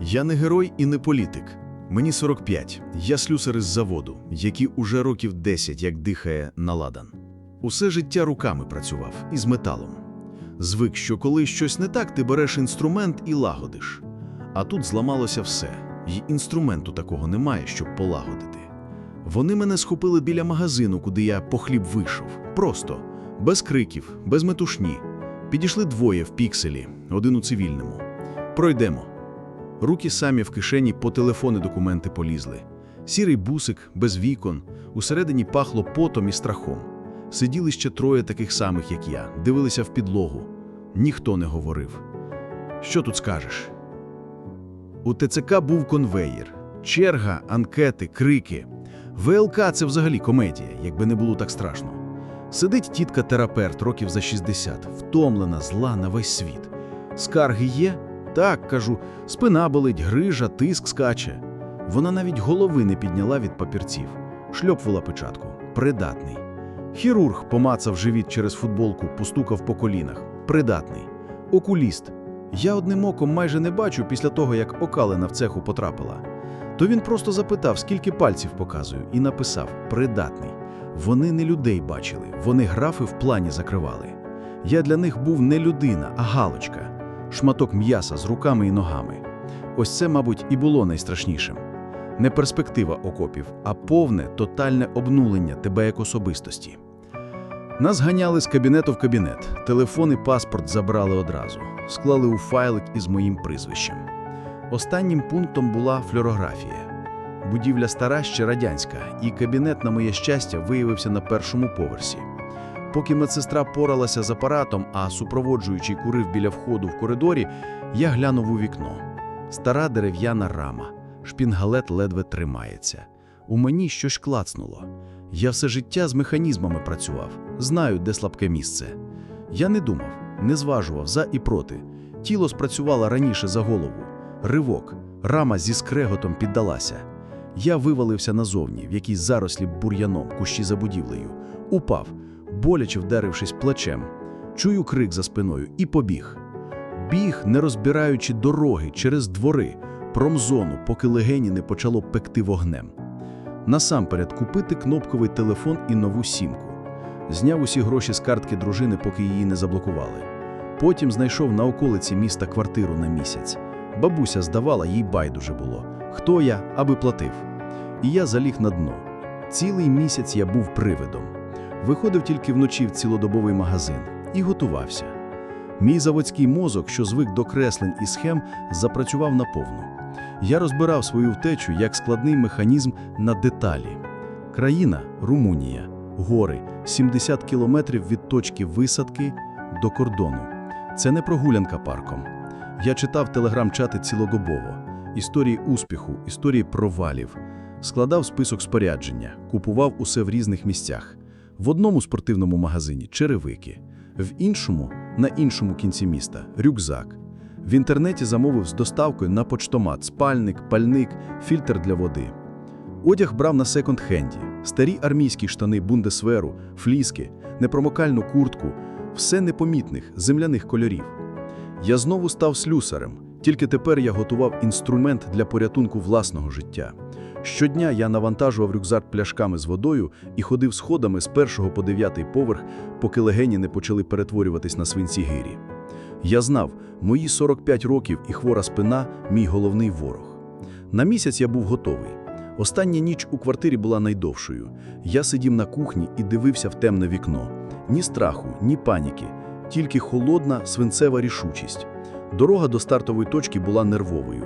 Я не герой і не політик. Мені 45. Я слюсар із заводу, який уже років 10 як дихає на ладан. Усе життя руками працював із металом. Звик, що коли щось не так, ти береш інструмент і лагодиш. А тут зламалося все, і інструменту такого немає, щоб полагодити. Вони мене схопили біля магазину, куди я по хліб вийшов. Просто, без криків, без метушні. Підійшли двоє в пікселі, один у цивільному. Пройдемо. Руки самі в кишені по телефони документи полізли. Сірий бусик, без вікон, усередині пахло потом і страхом. Сиділи ще троє таких самих, як я, дивилися в підлогу. Ніхто не говорив. Що тут скажеш? У ТЦК був конвеєр. Черга, анкети, крики. ВЛК – це взагалі комедія, якби не було так страшно. Сидить тітка-терапевт років за 60, втомлена, зла на весь світ. Скарги є? Так, кажу, спина болить, грижа, тиск скаче. Вона навіть голови не підняла від папірців. Шльопвала печатку. Придатний. Хірург помацав живіт через футболку, постукав по колінах. Придатний. Окуліст. Я одним оком майже не бачу після того, як окалина в цеху потрапила. То він просто запитав, скільки пальців показую, і написав «придатний». Вони не людей бачили, вони графи в плані закривали. Я для них був не людина, а галочка. Шматок м'яса з руками і ногами. Ось це, мабуть, і було найстрашнішим. Не перспектива окопів, а повне, тотальне обнулення тебе як особистості. Нас ганяли з кабінету в кабінет, телефон і паспорт забрали одразу, склали у файлик із моїм прізвищем. Останнім пунктом була флюорографія. Будівля стара ще радянська, і кабінет, на моє щастя, виявився на першому поверсі. Поки медсестра поралася з апаратом, а супроводжуючий курив біля входу в коридорі, я глянув у вікно. Стара дерев'яна рама, шпінгалет ледве тримається. У мені щось клацнуло. Я все життя з механізмами працював, знаю, де слабке місце. Я не думав, не зважував за і проти. Тіло спрацювало раніше за голову. Ривок, рама зі скреготом піддалася. Я вивалився назовні, в якійсь зарослі бур'яном, кущі за будівлею. Упав, боляче вдарившись плечем. Чую крик за спиною і побіг. Біг, не розбираючи дороги через двори, промзону, поки легені не почало пекти вогнем. Насамперед купити кнопковий телефон і нову сімку. Зняв усі гроші з картки дружини, поки її не заблокували. Потім знайшов на околиці міста квартиру на місяць. Бабуся здавала, їй байдуже було. Хто я, аби платив. І я заліг на дно. Цілий місяць я був привидом. Виходив тільки вночі в цілодобовий магазин і готувався. Мій заводський мозок, що звик до креслень і схем, запрацював наповну. Я розбирав свою втечу як складний механізм на деталі. Країна Румунія, гори, 70 кілометрів від точки висадки до кордону. Це не прогулянка парком. Я читав телеграм-чати цілодобово, історії успіху, історії провалів, складав список спорядження, купував усе в різних місцях. В одному спортивному магазині черевики, в іншому на іншому кінці міста рюкзак. В інтернеті замовив з доставкою на почтомат спальник, пальник, фільтр для води. Одяг брав на секонд-хенді, старі армійські штани бундесверу, фліски, непромокальну куртку, все непомітних земляних кольорів. Я знову став слюсарем, тільки тепер я готував інструмент для порятунку власного життя. Щодня я навантажував рюкзак пляшками з водою і ходив сходами з першого по дев'ятий поверх, поки легені не почали перетворюватись на свинці гирі. Я знав, мої 45 років і хвора спина – мій головний ворог. На місяць я був готовий. Остання ніч у квартирі була найдовшою. Я сидів на кухні і дивився в темне вікно. Ні страху, ні паніки, тільки холодна свинцева рішучість. Дорога до стартової точки була нервовою.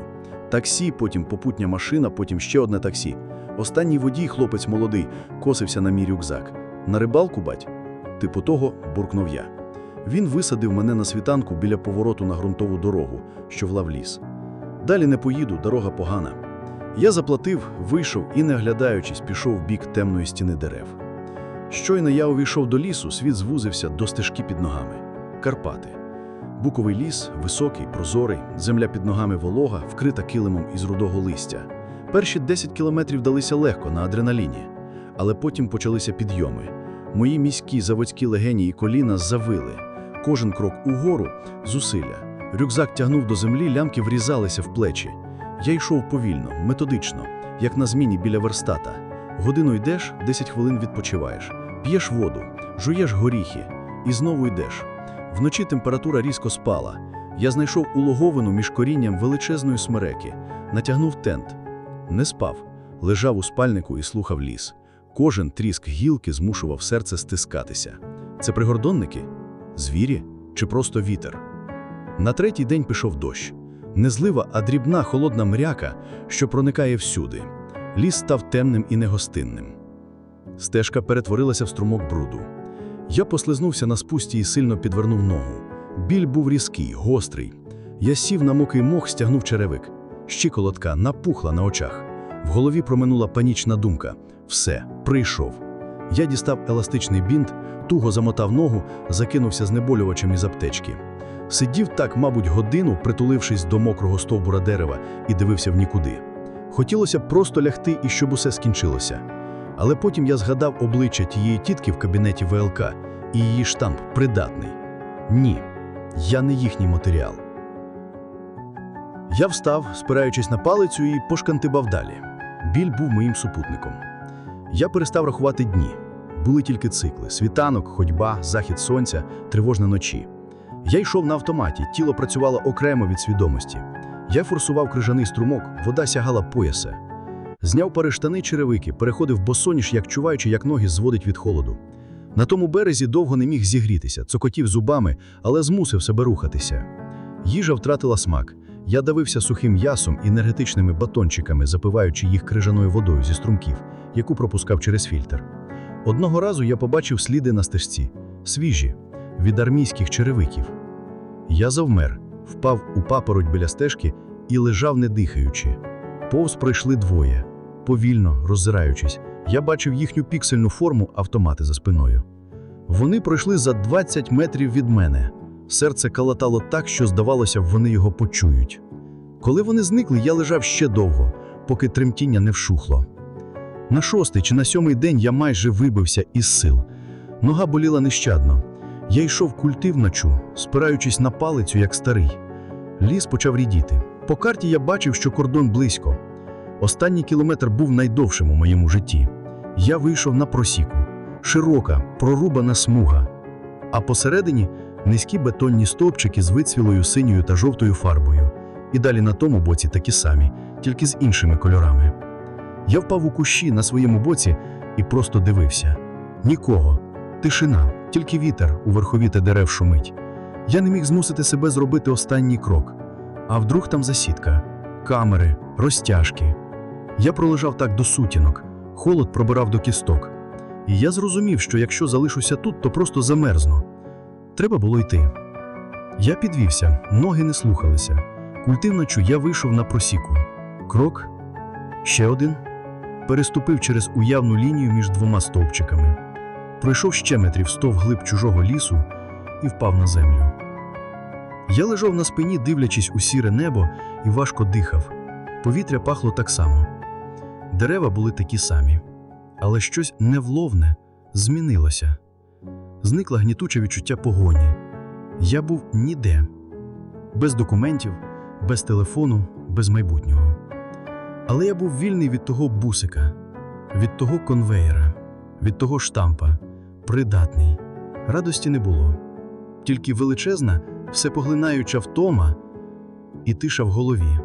Таксі, потім попутня машина, потім ще одне таксі. Останній водій, хлопець молодий, косився на мій рюкзак. На рибалку, бать? Типу того, буркнув я. Він висадив мене на світанку біля повороту на ґрунтову дорогу, що вла в ліс. Далі не поїду, дорога погана. Я заплатив, вийшов і, не оглядаючись, пішов в бік темної стіни дерев. Щойно я увійшов до лісу, світ звузився до стежки під ногами. Карпати. Буковий ліс, високий, прозорий, земля під ногами волога, вкрита килимом із рудого листя. Перші 10 кілометрів далися легко на адреналіні, але потім почалися підйоми. Мої міські заводські легені і коліна завили. Кожен крок угору – зусилля. Рюкзак тягнув до землі, лямки врізалися в плечі. Я йшов повільно, методично, як на зміні біля верстата. Годину йдеш, 10 хвилин відпочиваєш, п'єш воду, жуєш горіхи і знову йдеш. Вночі температура різко спала. Я знайшов улоговину між корінням величезної смереки, натягнув тент. Не спав, лежав у спальнику і слухав ліс. Кожен тріск гілки змушував серце стискатися. Це пригордонники? Звірі чи просто вітер? На третій день пішов дощ. Не злива, а дрібна холодна мряка, що проникає всюди. Ліс став темним і негостинним. Стежка перетворилася в струмок бруду. Я послизнувся на спусті і сильно підвернув ногу. Біль був різкий, гострий. Я сів на мокрий мох, стягнув черевик. Щиколотка напухла на очах. В голові проминула панічна думка. Все, прийшов. Я дістав еластичний бінт, туго замотав ногу, закинувся знеболювачем із аптечки. Сидів так, мабуть, годину, притулившись до мокрого стовбура дерева, і дивився в нікуди. Хотілося просто лягти і щоб усе скінчилося. Але потім я згадав обличчя тієї тітки в кабінеті ВЛК і її штамп придатний. Ні, я не їхній матеріал. Я встав, спираючись на палицю, і пошкантибав далі. Біль був моїм супутником. Я перестав рахувати дні. Були тільки цикли: світанок, ходьба, захід сонця, тривожна ночі. Я йшов на автоматі, тіло працювало окремо від свідомості. Я форсував крижаний струмок, вода сягала пояса. Зняв пари штани черевики, переходив босоніж, як чуваючи, як ноги зводить від холоду. На тому березі довго не міг зігрітися, цокотів зубами, але змусив себе рухатися. Їжа втратила смак. Я давився сухим м'ясом і енергетичними батончиками, запиваючи їх крижаною водою зі струмків, яку пропускав через фільтр. Одного разу я побачив сліди на стежці, свіжі, від армійських черевиків. Я завмер, впав у папороть біля стежки і лежав, не дихаючи. Повз пройшли двоє. Повільно, роззираючись, я бачив їхню піксельну форму автомати за спиною. Вони пройшли за 20 метрів від мене. Серце калатало так, що, здавалося, вони його почують. Коли вони зникли, я лежав ще довго, поки тремтіння не вшухло. На шостий чи на сьомий день я майже вибився із сил. Нога боліла нещадно. Я йшов культивночу, спираючись на палицю, як старий. Ліс почав рідіти. По карті я бачив, що кордон близько. Останній кілометр був найдовшим у моєму житті. Я вийшов на просіку. Широка, прорубана смуга. А посередині низькі бетонні стовпчики з вицвілою синьою та жовтою фарбою. І далі на тому боці такі самі, тільки з іншими кольорами. Я впав у кущі на своєму боці і просто дивився. Нікого. Тишина, тільки вітер у верховіте дерев шумить. Я не міг змусити себе зробити останній крок. А вдруг там засідка, камери, розтяжки. Я пролежав так до сутінок, холод пробирав до кісток. І я зрозумів, що якщо залишуся тут, то просто замерзну. Треба було йти. Я підвівся, ноги не слухалися. Культивночу я вийшов на просіку. Крок, ще один. Переступив через уявну лінію між двома стовпчиками. Пройшов ще метрів сто вглиб чужого лісу і впав на землю. Я лежав на спині, дивлячись у сіре небо, і важко дихав. Повітря пахло так само. Дерева були такі самі. Але щось невловне змінилося. Зникло гнітуче відчуття погоні. Я був ніде, без документів, без телефону, без майбутнього. Але я був вільний від того бусика, від того конвеєра, від того штампа, придатний. Радості не було, тільки величезна, всепоглинаюча втома і тиша в голові.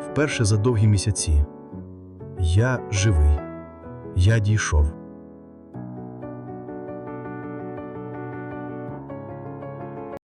Вперше за довгі місяці. Я живий, я дійшов.